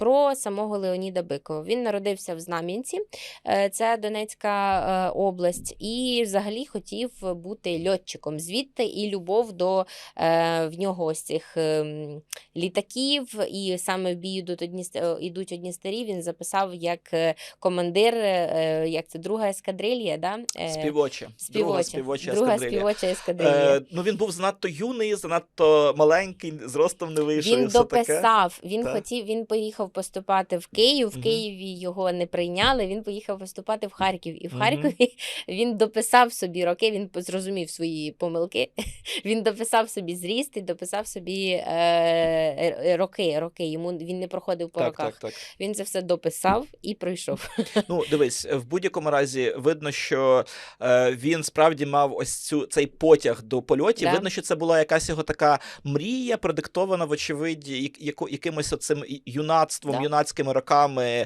про самого Леоніда Бикова. Він народився в Знам'янці, е, це Донецька е, область, і взагалі хотів бути льотчиком. Звідти і любов до е, в нього ось цих ем, літаків, і саме в бій йдуть одні, йдуть одні старі. Він записав як командир, як це друга ескадрилья, да? Е, Співоча. Друга співоча друга ескадрилья. співоча ескадрилья. Е, ну він був занадто юний, занадто маленький, зростом не вийшов. Він все таке. дописав, він Так. хотів, він поїхав поступати в Київ. В Києві його не прийняли. Він поїхав поступати в Харків. І в Харкові він дописав собі роки. Він зрозумів свої помилки. Він дописав собі зріст і дописав собі е, е, роки. Роки йому він не проходив по Так, роках. так, так. Він це все дописав і пройшов. Ну, дивись, в будь-якому разі видно, що е, він справді мав ось цю цей потяг до польотів. Да. Видно, що це була якась його така мрія, продиктована, вочевидь, якимось оцим юнацтвом, Да. юнацькими роками